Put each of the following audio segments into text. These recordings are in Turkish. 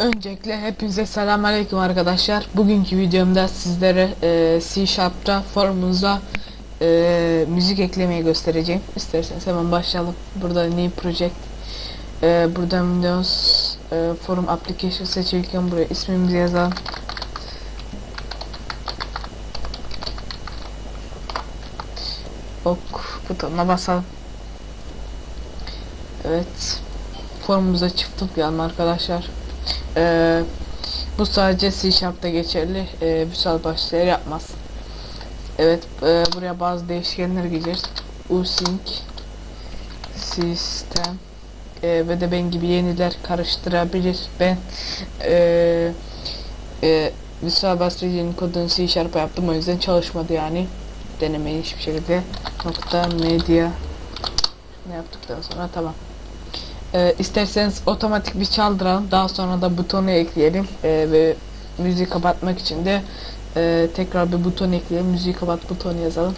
Öncelikle hepinize selamünaleyküm arkadaşlar. Bugünkü videomda sizlere e, C Sharp'ta forumunuza e, müzik eklemeyi göstereceğim. İsterseniz hemen başlayalım. Burada new project. E, buradan Windows e, forum application seçilirken buraya ismimizi yazalım. Ok butonuna basalım. Evet. Forumumuza çift tıklayalım arkadaşlar. Ee, bu sadece C Sharp'ta geçerli. Ee, Visual başlıkları yapmaz. Evet, e, buraya bazı değişkenler gireceğiz. Usync sistem e, ve de ben gibi yeniler karıştırabilir. Ben e, e, Visual Basic kodunu C Sharp'a yaptım o yüzden çalışmadı yani. Denemeyi hiçbir şekilde nokta media ne yaptıktan sonra tamam. Ee, isterseniz otomatik bir çaldıralım. Daha sonra da butonu ekleyelim. Ee, ve müziği kapatmak için de e, tekrar bir buton ekleyelim. Müziği kapat butonu yazalım.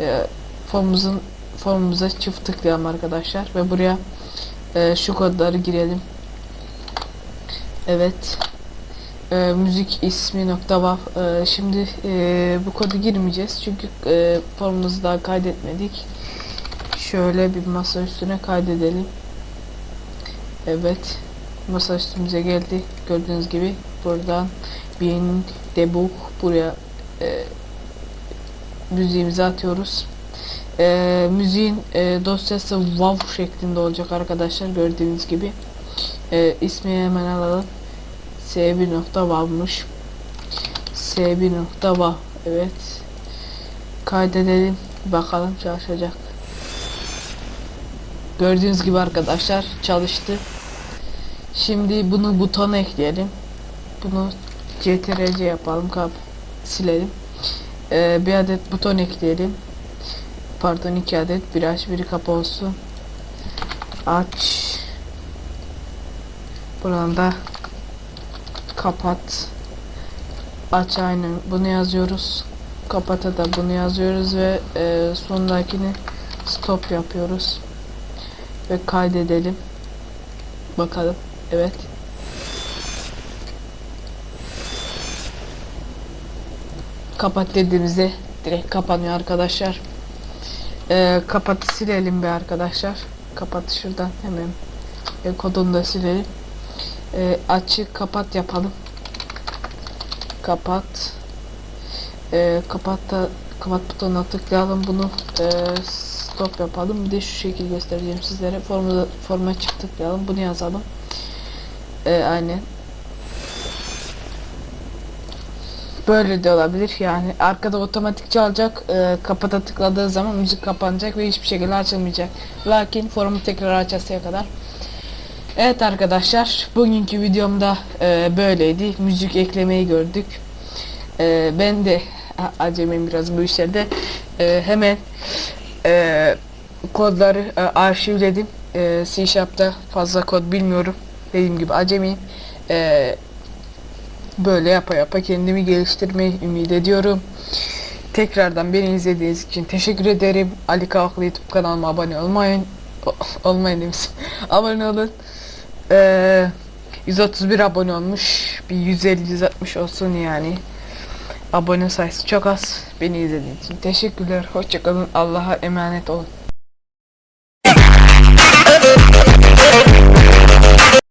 Ee, formumuzun formumuza çift tıklayalım arkadaşlar ve buraya e, şu kodları girelim. Evet. E, müzik ismi nokta var. E, şimdi e, bu kodu girmeyeceğiz çünkü e, formumuzu daha kaydetmedik. Şöyle bir masa üstüne kaydedelim. Evet. Masa üstümüze geldi. Gördüğünüz gibi buradan bin debug buraya e, müziğimizi atıyoruz. E, müziğin e, dosyası WAV şeklinde olacak arkadaşlar gördüğünüz gibi. E, ismi hemen alalım. S1.WAV'mış. S1.WAV evet. Kaydedelim. Bakalım çalışacak. Gördüğünüz gibi arkadaşlar çalıştı. Şimdi bunu butona ekleyelim. Bunu CTRC yapalım. Kap silelim. Ee, bir adet buton ekleyelim. Pardon iki adet. Bir aç biri kapa olsun. Aç. Buradan da kapat. Aç aynen bunu yazıyoruz. Kapata da bunu yazıyoruz ve e, sondakini stop yapıyoruz ve kaydedelim. Bakalım. Evet. Kapat dediğimizde direkt kapanıyor arkadaşlar. Ee, kapatı silelim be arkadaşlar. Kapat şuradan hemen e, kodunu da silelim. Ee, açı kapat yapalım. Kapat. Ee, kapat da kapat butonuna tıklayalım bunu. Ee, stop yapalım. Bir de şu şekil göstereceğim sizlere. Forma, forma çift tıklayalım. Bunu yazalım. Ee, aynen. Böyle de olabilir. Yani arkada otomatik çalacak. Ee, kapata tıkladığı zaman müzik kapanacak ve hiçbir şekilde açılmayacak. Lakin forumu tekrar açasıya kadar. Evet arkadaşlar. Bugünkü videomda e, böyleydi. Müzik eklemeyi gördük. E, ben de acemiyim biraz bu işlerde. E, hemen e, kodları e, arşivledim. E, C Sharp'ta fazla kod bilmiyorum. Dediğim gibi acemiyim. E, böyle yapa yapa kendimi geliştirmeyi ümit ediyorum. Tekrardan beni izlediğiniz için teşekkür ederim. Ali Kavaklı YouTube kanalıma abone olmayın. Olmayın demişim. abone olun. E, 131 abone olmuş. Bir 150-160 olsun yani. Abone sayısı çok az. Beni izlediğiniz için teşekkürler. Hoşçakalın. Allah'a emanet olun.